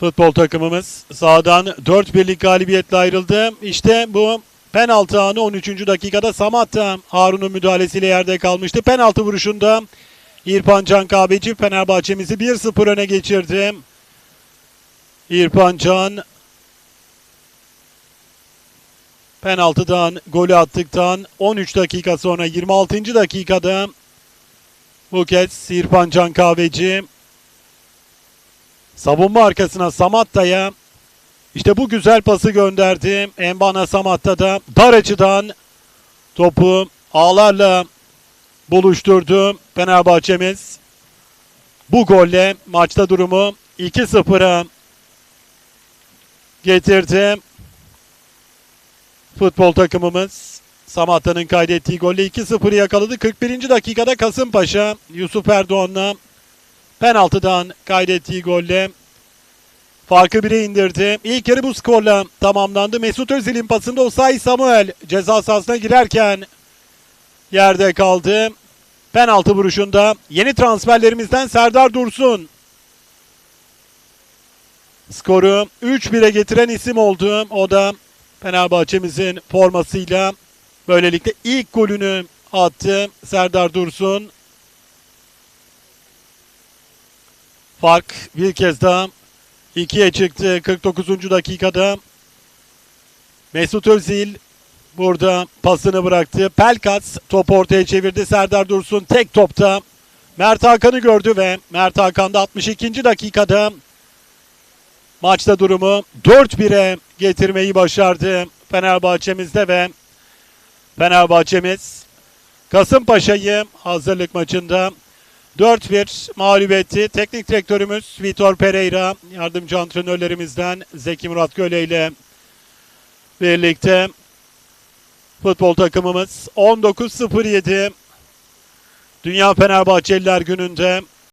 Futbol takımımız sahadan 4 birlik galibiyetle ayrıldı. İşte bu penaltı anı 13. dakikada Samatta Harun'un müdahalesiyle yerde kalmıştı. Penaltı vuruşunda İrfan Can Kahveci Fenerbahçe'mizi 1-0 öne geçirdi. İrfan Can penaltıdan golü attıktan 13 dakika sonra 26. dakikada bu kez İrfan Can Kahveci savunma arkasına Samatta'ya işte bu güzel pası gönderdi. Embana Samatta da dar açıdan topu ağlarla buluşturdu Fenerbahçe'miz. Bu golle maçta durumu 2-0'a getirdi. Futbol takımımız Samatta'nın kaydettiği golle 2-0 yakaladı. 41. dakikada Kasımpaşa Yusuf Erdoğan'la penaltıdan kaydettiği golle farkı bire indirdi. İlk yarı bu skorla tamamlandı. Mesut Özil'in pasında Osay Samuel ceza sahasına girerken yerde kaldı. Penaltı vuruşunda yeni transferlerimizden Serdar Dursun skoru 3-1'e getiren isim oldu. O da Fenerbahçe'mizin formasıyla böylelikle ilk golünü attı Serdar Dursun. Fark bir kez daha ikiye çıktı 49. dakikada. Mesut Özil burada pasını bıraktı. Pelkas top ortaya çevirdi. Serdar Dursun tek topta Mert Hakan'ı gördü ve Mert Hakan da 62. dakikada maçta durumu 4-1'e getirmeyi başardı Fenerbahçe'mizde ve Fenerbahçe'miz Kasımpaşa'yı hazırlık maçında 4-1 mağlup etti. Teknik direktörümüz Vitor Pereira, yardımcı antrenörlerimizden Zeki Murat Göle ile birlikte futbol takımımız 19.07 Dünya Fenerbahçeliler gününde